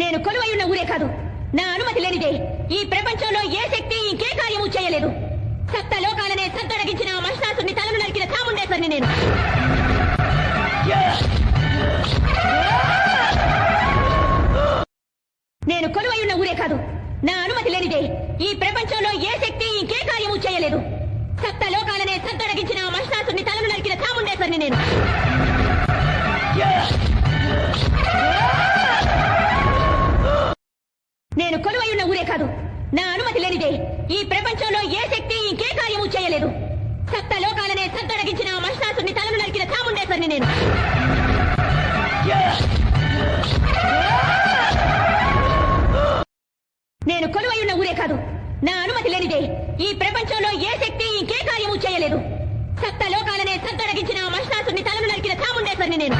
నేను కొలువై ఉన్న ఊరే కాదు. నా అనుమతి లేనిదే ఈ ప్రపంచంలో ఏ శక్తి ఇంకే కార్యము చేయలేదు. సప్త లోకాలనే సత్తడగించిన ఆ మహిషాసుని తలను నరికిన చాముండేశ్వరిని నేను. నేను కొలువై ఉన్న ఊరే కాదు. నా అనుమతి లేనిదే ఈ ప్రపంచంలో ఏ శక్తి ఇంకే కార్యము చేయలేదు. సప్త లోకాలనే సత్తడగించిన ఆ మహిషాసుని తలను నరికిన చాముండేశ్వరిని నేను. నేను కొలువై ఉన్న ఊరే కాదు. నా అనుమతి లేనిదే ఈ ప్రపంచంలో ఏ శక్తి ఇంకే కార్యము చేయలేదు. సప్త లోకాలనే సద్దడగించిన ఆ మహిషాసుని తలను నరికిన చాముండేశ్వరిని నేను. నేను కొలువై ఉన్న ఊరే కాదు. నా అనుమతి లేనిదే ఈ ప్రపంచంలో ఏ శక్తి ఇంకే కార్యము చేయలేదు. సప్త లోకాలనే సద్దడగించిన ఆ మహిషాసుని తలను నరికిన చాముండేశ్వరిని నేను.